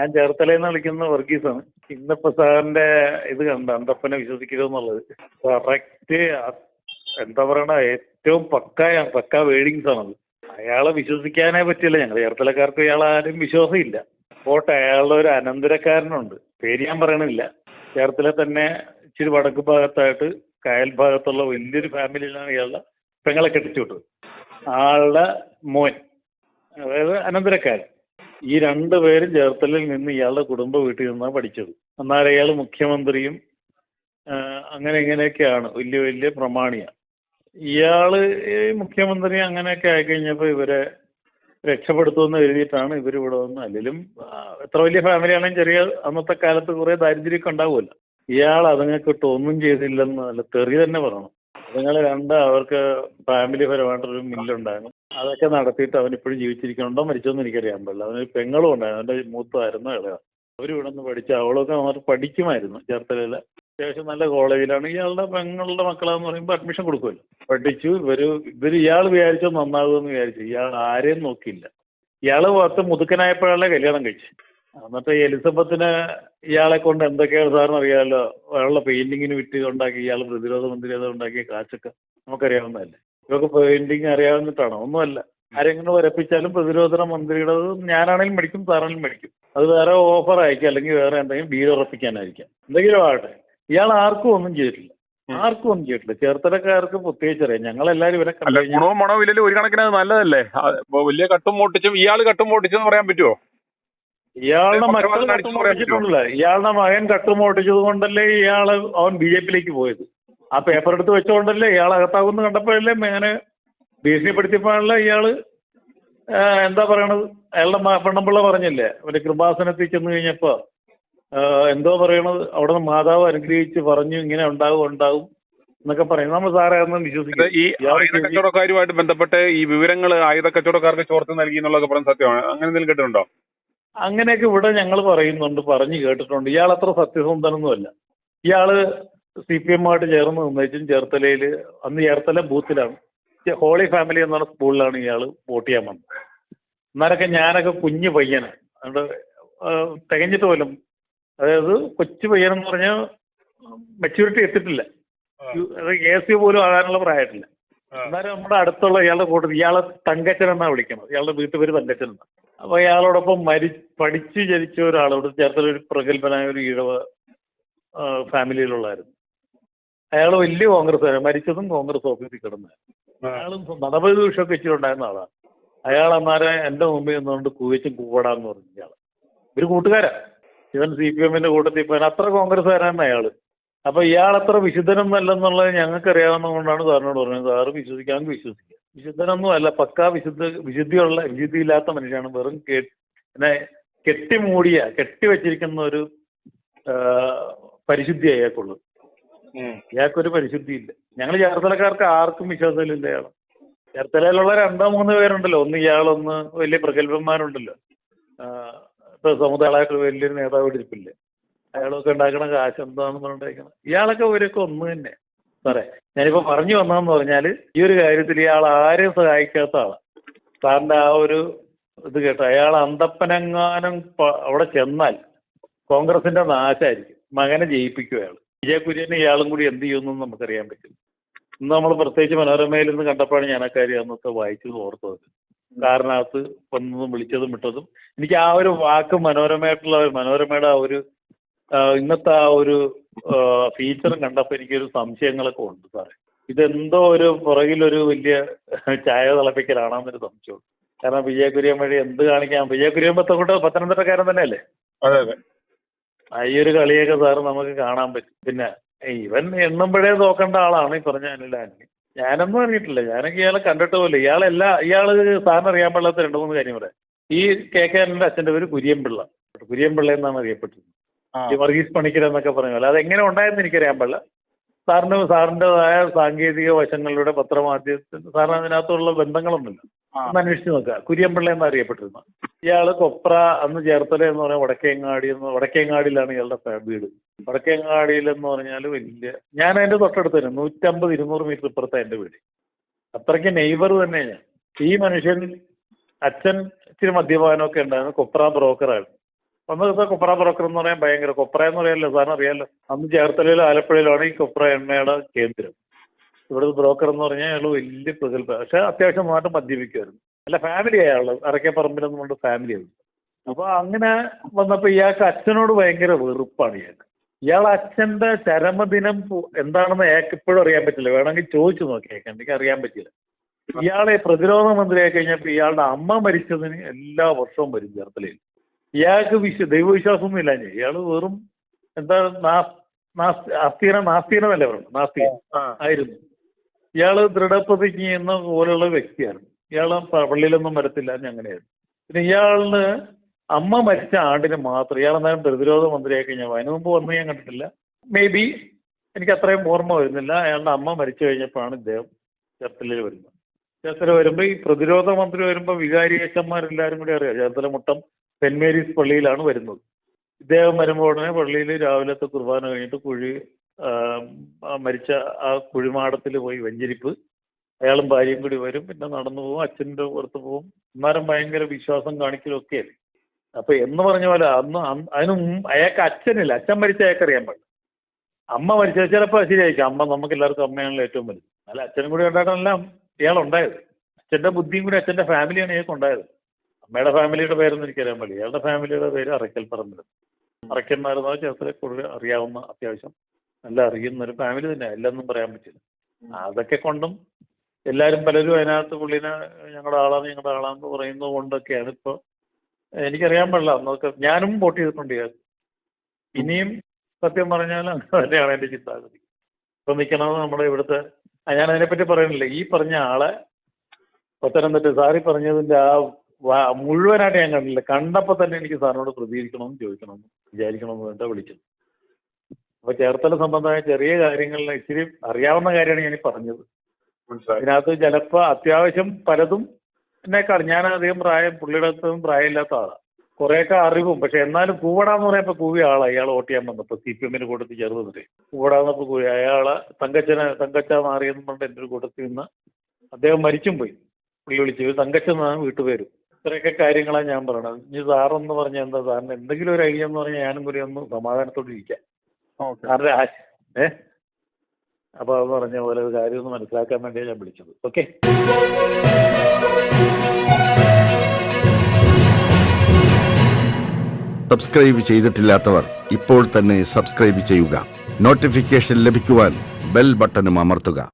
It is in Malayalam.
ഞാൻ ചേർത്തലയിൽ വിളിക്കുന്ന വർഗീസാണ്. ഇന്നിപ്പോ സാറിന്റെ ഇത് കണ്ട അന്തപ്പനെ വിശ്വസിക്കുക എന്നുള്ളത് കറക്റ്റ് എന്താ പറയണ ഏറ്റവും പക്കായ പക്ക വേഡിങ്സ് ആണത്. അയാളെ വിശ്വസിക്കാനേ പറ്റില്ല. ഞങ്ങൾ ചേർത്തലക്കാർക്ക് ഇയാൾ ആരും വിശ്വാസമില്ല. പോട്ടെ അയാളുടെ ഒരു അനന്തരക്കാരനുണ്ട്. പേര് ഞാൻ പറയണില്ല. ചേർത്തല തന്നെ ഇച്ചിരി വടക്ക് ഭാഗത്തായിട്ട് കായൽ ഭാഗത്തുള്ള വലിയൊരു ഫാമിലിയിലാണ് ഇയാളുടെ പെങ്ങളെ കെട്ടിച്ചു വിട്ടത്. ആളുടെ മോൻ അതായത് അനന്തരക്കാരൻ. ഈ രണ്ടു പേരും ചേർത്തലിൽ നിന്ന് ഇയാളുടെ കുടുംബ വീട്ടിൽ നിന്നാണ് പഠിച്ചത്. എന്നാൽ ഇയാൾ മുഖ്യമന്ത്രിയും അങ്ങനെ ഇങ്ങനെയൊക്കെയാണ്. വലിയ വലിയ പ്രമാണിയാണ് ഇയാൾ ഈ മുഖ്യമന്ത്രി അങ്ങനെയൊക്കെ ആയിക്കഴിഞ്ഞപ്പോൾ ഇവരെ രക്ഷപ്പെടുത്തുമെന്ന് എഴുതിയിട്ടാണ് ഇവർ ഇവിടെ വന്ന്. അല്ലെങ്കിലും എത്ര വലിയ ഫാമിലി ആണെങ്കിലും ചെറിയ അന്നത്തെ കാലത്ത് കുറേ ദാരിദ്ര്യമൊക്കെ ഉണ്ടാവുമല്ലോ. ഇയാൾ അതുങ്ങൾക്കിട്ട് ഒന്നും ചെയ്തില്ലെന്ന് തെറി തന്നെ പറയണം. അതുങ്ങൾ രണ്ട് അവർക്ക് ഫാമിലി പരമായിട്ടൊരു മില്ലുണ്ടായിരുന്നു. അതൊക്കെ നടത്തിയിട്ട് അവൻ ഇപ്പോഴും ജീവിച്ചിരിക്കണുണ്ടോ മരിച്ചോന്ന് എനിക്കറിയാൻ പാടില്ല അവനൊരു പെങ്ങളും ഉണ്ടായിരുന്നു. അവന്റെ മൂത്തമായിരുന്നു ഇളയ. അവർ ഇവിടെ പഠിച്ച അവളൊക്കെ നന്നായിട്ട് പഠിക്കുമായിരുന്നു ചേർത്തലയിലെ. അത്യാവശ്യം നല്ല കോളേജിലാണ്. ഇയാളുടെ പെങ്ങളുടെ മക്കളാന്ന് പറയുമ്പോൾ അഡ്മിഷൻ കൊടുക്കുമല്ലോ. പഠിച്ചു ഇവർ ഇവർ ഇയാൾ വിചാരിച്ചോ നന്നാകുമെന്ന് വിചാരിച്ചു. ഇയാൾ ആരെയും നോക്കിയില്ല. ഇയാൾ പത്ത് മുതുക്കനായപ്പോഴല്ലേ കല്യാണം കഴിച്ചു എന്നിട്ട് എലിസബത്തിന് ഇയാളെ കൊണ്ട് എന്തൊക്കെയാണ് സാറിന് അറിയാമല്ലോ അയാളുടെ പെയിന്റിങ്ങിന് വിറ്റ് ഉണ്ടാക്കി ഇയാൾ പ്രതിരോധ മന്ത്രി അത് ഉണ്ടാക്കിയ കാശൊക്കെ നമുക്കറിയാവുന്നതല്ലേ. ഇവർക്ക് പെയിന്റിങ് അറിയാവുന്നിട്ടാണോ? ഒന്നുമല്ല. ആരെങ്കിലും വരപ്പിച്ചാലും പ്രതിരോധ മന്ത്രിയുടെ ഞാനാണെങ്കിലും മേടിക്കും സാറാണെങ്കിലും മേടിക്കും. അത് വേറെ ഓഫർ ആയിരിക്കും അല്ലെങ്കിൽ വേറെ എന്തെങ്കിലും ഡീൽ ഉറപ്പിക്കാനായിരിക്കാം. എന്തെങ്കിലും ആകട്ടെ ഇയാൾ ആർക്കും ഒന്നും ചെയ്തിട്ടില്ല. ആർക്കും ഒന്നും ചെയ്തിട്ടില്ല. ചേർത്തലക്കാർക്ക് പ്രത്യേകിച്ച് അറിയാം ഞങ്ങളെല്ലാവരും ഇവരെ ഗുണവും മണവും ഇല്ലല്ലോ ഒരു കണക്കിന് നല്ലതല്ലേ? വലിയ കട്ടും പൊട്ടിച്ചും ഇയാൾ കട്ടും പൊട്ടിച്ചെന്ന് പറയാൻ പറ്റുമോ ഇയാളുടെ മക്കൾ കട്ടുമോട്ടിച്ചിട്ടുണ്ടല്ലോ ഇയാളുടെ മകൻ കട്ടുമോട്ടിച്ചത് കൊണ്ടല്ലേ ഇയാൾ അവൻ ബി ജെ പിയിലേക്ക് പോയത്? ആ പേപ്പർ എടുത്ത് വെച്ചുകൊണ്ടല്ലേ ഇയാൾ അകത്താകുമെന്ന് കണ്ടപ്പോഴല്ലേ മകനെ ഭീഷണിപ്പെടുത്തിയപ്പോഴല്ലേ ഇയാൾ എന്താ പറയണത്? അയാളുടെ പെണ്ണമ്പിള്ള പറഞ്ഞില്ലേ? അവർ കൃപാസനത്തിൽ ചെന്ന് കഴിഞ്ഞപ്പോ എന്തോ പറയണത്? അവിടെ നിന്ന് മാതാവ് അനുഗ്രഹിച്ച് പറഞ്ഞു ഇങ്ങനെ ഉണ്ടാവും ഉണ്ടാവും എന്നൊക്കെ പറയും നമ്മൾ സാറേ അതൊന്നും ഇത് ഈ ആയുധ കച്ചവടക്കാരുമായിട്ട് ബന്ധപ്പെട്ട് ഈ വിവരങ്ങൾ ആയുധ കച്ചവടക്കാർക്ക് ചോർത്ത് നൽകി എന്നുള്ളതൊക്കെ പറയുന്നത് സത്യമാണ്. അങ്ങനെ എന്തെങ്കിലും കേട്ടിട്ടുണ്ടോ? അങ്ങനെയൊക്കെ ഇവിടെ ഞങ്ങൾ പറയുന്നുണ്ട് പറഞ്ഞു കേട്ടിട്ടുണ്ട്. ഇയാൾ അത്ര സത്യസന്ധനൊന്നുമല്ല. ഇയാൾ സി പി എമ്മുമായിട്ട് ചേർന്ന് നിന്നേച്ചും ചേർത്തലയിൽ അന്ന് ചേർത്തല ബൂത്തിലാണ്. ഹോളി ഫാമിലി എന്ന് പറഞ്ഞ സ്കൂളിലാണ് ഇയാൾ വോട്ട് ചെയ്യാൻ വന്നത്. അന്നേരമൊക്കെ ഞാനൊക്കെ കുഞ്ഞു പയ്യന്. അതുകൊണ്ട് തികഞ്ഞിട്ട് പോലും അതായത് കൊച്ചു പയ്യനെന്ന് പറഞ്ഞാൽ മെച്യൂരിറ്റി എത്തിട്ടില്ല എ സി പോലും ആകാനുള്ള പ്രായമായിട്ടില്ല. അന്നേരം നമ്മുടെ അടുത്തുള്ള ഇയാളുടെ കൂട്ടത്തിൽ ഇയാളെ തങ്കച്ചൻ എന്നാണ് വിളിക്കുന്നത് ഇയാളുടെ വീട്ടുപേര് തങ്കച്ചൻ എന്നാണ് അപ്പോൾ ഇയാളോടൊപ്പം മരി പഠിച്ച് ജനിച്ച ഒരാളോട് ചേർത്തല ഒരു പ്രഗത്ഭനായ ഒരു ഈഴവ ഫാമിലിയിലുള്ളായിരുന്നു. അയാൾ വലിയ കോൺഗ്രസ് മരിച്ചതും കോൺഗ്രസ് ഓഫീസിൽ കിടന്ന. അയാളും മതപരിദൂഷമൊക്കെ ദൂഷമൊക്കെ ഇച്ചിട്ടുണ്ടായിരുന്ന ആളാണ് അയാൾ അന്നേരം എന്റെ മുമ്പിൽ നിന്നുകൊണ്ട് കൂവച്ചും കൂവടാന്ന് പറഞ്ഞു ഇയാൾ ഒരു കൂട്ടുകാരാ. ഇവൻ സി പി എമ്മിന്റെ കൂട്ടത്തിൽ പോയാൽ അത്ര കോൺഗ്രസ്സുകാരാണ് അയാൾ അപ്പൊ ഇയാൾ അത്ര വിശുദ്ധനൊന്നല്ലെന്നുള്ളത് ഞങ്ങൾക്ക് അറിയാവുന്നതുകൊണ്ടാണ് സാറിനോട് പറഞ്ഞത്. സാറ് വിശ്വസിക്കാമെങ്കിൽ വിശ്വസിക്കുക വിശുദ്ധനൊന്നും അല്ല പക്കാ വിശുദ്ധ വിശുദ്ധിയുള്ള വിശുദ്ധിയില്ലാത്ത മനുഷ്യനാണ്. വെറും കെ പിന്നെ കെട്ടിമൂടിയ കെട്ടിവെച്ചിരിക്കുന്ന ഒരു പരിശുദ്ധി അയാൾക്കുള്ളൂ ഇയാൾക്കൊരു പരിശുദ്ധിയില്ല. ഞങ്ങൾ ചേർത്തലക്കാർക്ക് ആർക്കും വിശ്വാസമില്ല ഇയാൾ ചേർത്തലയിലുള്ള രണ്ടോ മൂന്നോ പേരുണ്ടല്ലോ. ഒന്ന് ഇയാളൊന്ന് വലിയ പ്രഗത്ഭന്മാരുണ്ടല്ലോ. ഇപ്പൊ സമുദായമായിട്ട് വലിയൊരു നേതാവ് ഇരിപ്പില്ലേ? അയാളൊക്കെ ഉണ്ടാക്കണ കാശ് എന്താണെന്ന് പറഞ്ഞിരിക്കണം ഇയാളൊക്കെ ഇവരൊക്കെ ഒന്ന് തന്നെ. സാറേ ഞാനിപ്പോ പറഞ്ഞു വന്നതെന്ന് പറഞ്ഞാൽ ഈ ഒരു കാര്യത്തിൽ ഇയാൾ ആരെയും സഹായിക്കാത്ത ആളാണ് സാറിന്റെ ആ ഒരു ഇത് കേട്ടോ അയാൾ അന്തപ്പനെങ്ങാനും അവിടെ ചെന്നാൽ കോൺഗ്രസിന്റെ നാശായിരിക്കും. മകനെ ജയിപ്പിക്കും അയാൾ. വിജയ കുര്യനും ഇയാളും കൂടി എന്ത് ചെയ്യുമെന്നും നമുക്കറിയാൻ പറ്റും. ഇന്ന് നമ്മൾ പ്രത്യേകിച്ച് മനോരമയിൽ നിന്ന് കണ്ടപ്പോഴാണ് ഞാൻ ആ കാര്യം അന്നത്തെ വായിച്ചത് ഓർത്തത്. കാറിനകത്ത് വന്നതും വിളിച്ചതും വിട്ടതും എനിക്ക് ആ ഒരു വാക്ക് മനോരമയായിട്ടുള്ള മനോരമയുടെ ആ ഒരു ഇന്നത്തെ ആ ഒരു ഫീച്ചർ കണ്ടപ്പോൾ എനിക്കൊരു സംശയങ്ങളൊക്കെ ഉണ്ട് സാറേ. ഇതെന്തോ ഒരു പുറകിലൊരു വലിയ ചായ തിളപ്പിക്കലാണെന്നൊരു സംശയമുണ്ട്. കാരണം വിജയ കുര്യൻ വഴി എന്ത് കാണിക്കാം? വിജയ കുര്യൻ പത്തക്കൂട്ട് പത്തനംതിട്ടക്കാരൻ തന്നെയല്ലേ? അതെ അതെ. ആ ഈ ഒരു കളിയൊക്കെ സാറ് നമുക്ക് കാണാൻ പറ്റും. പിന്നെ ഇവൻ എണ്ണുമ്പോഴേ നോക്കേണ്ട ആളാണ് ഈ പറഞ്ഞ അനിലാനി ഞാനൊന്നും അറിഞ്ഞിട്ടില്ല. ഞാനൊക്കെ ഇയാളെ കണ്ടിട്ട് പോലും ഇയാളെല്ലാ ഇയാൾ സാറിന് അറിയാൻ പാടില്ലാത്ത രണ്ടു മൂന്ന് കാര്യം പറയാം. ഈ കെ കെ അനിലിന്റെ അച്ഛന്റെ പേര് കുര്യൻപിള്ള കുര്യൻപിള്ള എന്നാണ് അറിയപ്പെട്ടത് ഈ വർഗീസ് പണിക്കർ എന്നൊക്കെ പറഞ്ഞ അത് അതെങ്ങനെ ഉണ്ടായെന്ന് എനിക്കറിയാൻ പാടില്ല. സാറിന് സാറിന്റെതായ സാങ്കേതിക വശങ്ങളിലൂടെ പത്രമാധ്യമത്തിൽ സാറിന് അതിനകത്തുള്ള ബന്ധങ്ങളൊന്നുമില്ല. ഒന്ന് അന്വേഷിച്ച് നോക്കുക. കുര്യമ്പിള്ള എന്ന് അറിയപ്പെട്ടിരുന്നു. ഇയാൾ കൊപ്ര അന്ന് ചേർത്തല എന്ന് പറഞ്ഞാൽ വടക്കേങ്ങാടി എന്ന് വടക്കേങ്ങാടിയിലാണ് ഇയാളുടെ വീട്. വടക്കേങ്ങാടിയിൽ എന്ന് പറഞ്ഞാൽ വലിയ ഞാൻ അതിന്റെ തൊട്ടടുത്ത് തന്നെ നൂറ്റമ്പത് ഇരുന്നൂറ് മീറ്റർ ഇപ്പുറത്തെ എന്റെ വീട്. അത്രയ്ക്ക് നെയ്ബർ തന്നെ ഞാൻ ഈ മനുഷ്യൻ അച്ഛൻ ഇച്ചിരി മദ്യപാനമൊക്കെ ഉണ്ടായിരുന്നു. കൊപ്ര ബ്രോക്കറായിരുന്നു. അന്നത്തെ കൊപ്ര ബ്രോക്കർ എന്ന് പറയാൻ ഭയങ്കര കൊപ്ര എന്ന് പറയാമല്ലോ സാറിന് അറിയാമല്ലോ അന്ന് ചേർത്തലയിലും ആലപ്പുഴയിലാണ് ഈ കൊപ്ര എണ്ണയുടെ കേന്ദ്രം. ഇവിടുത്തെ ബ്രോക്കർ എന്ന് പറഞ്ഞാൽ അയാൾ വലിയ പ്രഗത്ഭ പക്ഷെ അത്യാവശ്യം മാറ്റം മദ്യപിക്കുമായിരുന്നു. അല്ല ഫാമിലി അയാൾ അറക്കപ്പറമ്പിലൊന്നും കൊണ്ട് ആയിരുന്നു. അപ്പോൾ അങ്ങനെ വന്നപ്പോൾ ഇയാൾക്ക് അച്ഛനോട് ഭയങ്കര വെറുപ്പാണ് ഇയാൾക്ക്. ഇയാൾ അച്ഛന്റെ ചരമദിനം എന്താണെന്ന് അയാൾക്ക് ഇപ്പോഴും അറിയാൻ പറ്റില്ല. വേണമെങ്കിൽ ചോദിച്ചു നോക്കിയേക്കാം എനിക്ക് അറിയാൻ പറ്റില്ല. ഇയാളെ പ്രതിരോധ മന്ത്രിയായി കഴിഞ്ഞപ്പോൾ ഇയാളുടെ അമ്മ മരിച്ചതിന് എല്ലാ വർഷവും വരും ചേർത്തലയിൽ. ഇയാൾക്ക് വിശ്വ ദൈവവിശ്വാസമൊന്നും ഇല്ല ഇയാൾ വെറും എന്താ നാസ്തീന നാസ്തീനല്ലേ പറയുന്നത്? നാസ്തികൻ ആയിരുന്നു. ഇയാൾ ദൃഢപ്രതിജ്ഞ എന്ന പോലെയുള്ള വ്യക്തിയാണ് ഇയാൾ പള്ളിയിലൊന്നും വരത്തില്ല അങ്ങനെയായിരുന്നു. പിന്നെ ഇയാളിന് അമ്മ മരിച്ച ആണ്ടിന് മാത്രം ഇയാൾ എന്നാലും പ്രതിരോധ മന്ത്രിയായി കഴിഞ്ഞാൽ അതിനു മുമ്പ് വന്ന് ഞാൻ കണ്ടിട്ടില്ല. മേ ബി എനിക്ക് അത്രയും ഓർമ്മ വരുന്നില്ല. അയാളുടെ അമ്മ മരിച്ചു കഴിഞ്ഞപ്പോഴാണ് ഇദ്ദേഹം ചേർത്തലയിൽ വരുന്നത്. ചേർത്തല വരുമ്പോൾ ഈ പ്രതിരോധ മന്ത്രി വരുമ്പോൾ വികാരി അച്ഛന്മാരെല്ലാവരും കൂടി അറിയാം. ചേർത്തല മുട്ടം സെന്റ് മേരീസ് പള്ളിയിലാണ് വരുന്നത്. ഇദ്ദേഹം വരുമ്പോൾ ഉടനെ പള്ളിയിൽ രാവിലത്തെ കുർബാന കഴിഞ്ഞിട്ട് കുഴി മരിച്ച ആ കുഴിമാടത്തിൽ പോയി വെഞ്ചരിപ്പ്. അയാളും ഭാര്യയും കൂടി വരും പിന്നെ നടന്നു പോകും അച്ഛന്റെ പുറത്ത് പോകും അന്നേരം ഭയങ്കര വിശ്വാസം കാണിക്കലൊക്കെയല്ലേ അപ്പൊ എന്ന് പറഞ്ഞ പോലെ അന്ന് അതിന് അയാൾക്ക് അച്ഛനില്ല. അച്ഛൻ മരിച്ച അയാൾക്ക് അറിയാൻ പാടില്ല. അമ്മ മരിച്ചത് ചിലപ്പോൾ ശരിയായിരിക്കും. അമ്മ നമുക്ക് എല്ലാവർക്കും അമ്മയാണല്ലോ ഏറ്റവും വലുത്. അല്ല അച്ഛനും കൂടി ഉണ്ടായിട്ടല്ല ഇയാൾ ഉണ്ടായത് അച്ഛന്റെ ബുദ്ധിയും കൂടി അച്ഛന്റെ ഫാമിലിയാണ് ഇയാൾക്ക് ഉണ്ടായത്. അമ്മയുടെ ഫാമിലിയുടെ പേരൊന്നും എനിക്കറിയാൻ പാടില്ല. ഇയാളുടെ ഫാമിലിയുടെ പേര് അറയ്ക്കൽ പറമ്പിൽ അറയ്ക്കന്മാരെന്നോ ചേർത്തലെ കൂടുതൽ അറിയാവുന്ന അത്യാവശ്യം. നല്ല അറിയുന്ന ഒരു ഫാമിലി തന്നെ. എല്ലൊന്നും പറയാൻ പറ്റില്ല. അതൊക്കെ കൊണ്ടും എല്ലാവരും പലരും അതിനകത്ത് പുള്ളിനെ ഞങ്ങളുടെ ആളാണ് ഞങ്ങളുടെ ആളാന്ന് പറയുന്നത് കൊണ്ടൊക്കെയാണ് ഇപ്പോൾ എനിക്കറിയാൻ പാടില്ല. അന്നൊക്കെ ഞാനും വോട്ട് ചെയ്തിട്ടുണ്ട് ഇനിയും സത്യം പറഞ്ഞാൽ അങ്ങനെ തന്നെയാണ് എന്റെ ചിന്താഗതി. ഇപ്പം നിൽക്കണത് നമ്മുടെ ഇവിടുത്തെ ഞാൻ അതിനെപ്പറ്റി പറയുന്നില്ല. ഈ പറഞ്ഞ ആളെ പത്തനംതിട്ട സാറി പറഞ്ഞതിന്റെ ആ മുഴുവനായിട്ട് ഞാൻ കണ്ടില്ല കണ്ടപ്പോൾ തന്നെ എനിക്ക് സാറിനോട് പ്രതികരിക്കണമെന്ന് ചോദിക്കണമെന്ന് വിചാരിക്കണമെന്ന് വേണ്ട വിളിച്ചത് അപ്പോൾ ചേർത്തല സംബന്ധമായ ചെറിയ കാര്യങ്ങളിൽ ഇച്ചിരി അറിയാവുന്ന കാര്യമാണ് ഞാൻ പറഞ്ഞത്. അതിനകത്ത് ചിലപ്പോൾ അത്യാവശ്യം പലതും എന്നെക്കാൾ ഞാൻ അധികം പ്രായം പുള്ളിയുടെ അടുത്തൊന്നും പ്രായമില്ലാത്ത ആളാണ് കുറേയൊക്കെ അറിവും. പക്ഷെ എന്നാലും കൂവടാന്ന് പറയുമ്പോൾ കൂവിയ ആളെ. അയാൾ വോട്ട് ചെയ്യാൻ വന്നപ്പോൾ സി പി എമ്മിന് കൂട്ടത്തിൽ ചേർന്നിട്ട് കൂവടാന്നപ്പോ കൂവി. അയാളെ തങ്കച്ചനെ തങ്കച്ച മാറിയെന്ന് പറഞ്ഞിട്ട് എന്റെ ഒരു കൂട്ടത്തിൽ നിന്ന് അദ്ദേഹം മരിച്ചും പോയി. പുള്ളി വിളിച്ചു. തങ്കച്ചെന്നാണ് വീട്ടുപേര്. ഇത്രയൊക്കെ കാര്യങ്ങളാണ് ഞാൻ പറയണത്. ഇനി സാറെന്ന് പറഞ്ഞാൽ എന്താ സാറിന് എന്തെങ്കിലും ഒരു ഐഡിയ എന്ന് പറഞ്ഞാൽ ഞാനും കൂടി ഒന്ന് സമാധാനത്തോടെ ഇരിക്കാം. ഓക്കെ. സാറിന്റെ ആശ ഏ? അപ്പോൾ അത് പറഞ്ഞ പോലെ ഒരു കാര്യം ഒന്ന് മനസ്സിലാക്കാൻ വേണ്ടിയാണ് ഞാൻ വിളിച്ചത്. ഓക്കെ? സബ്സ്ക്രൈബ് ചെയ്തിട്ടില്ലാത്തവർ ഇപ്പോൾ തന്നെ സബ്സ്ക്രൈബ് ചെയ്യുക. നോട്ടിഫിക്കേഷൻ ലഭിക്കുവാൻ ബെൽ ബട്ടണും അമർത്തുക.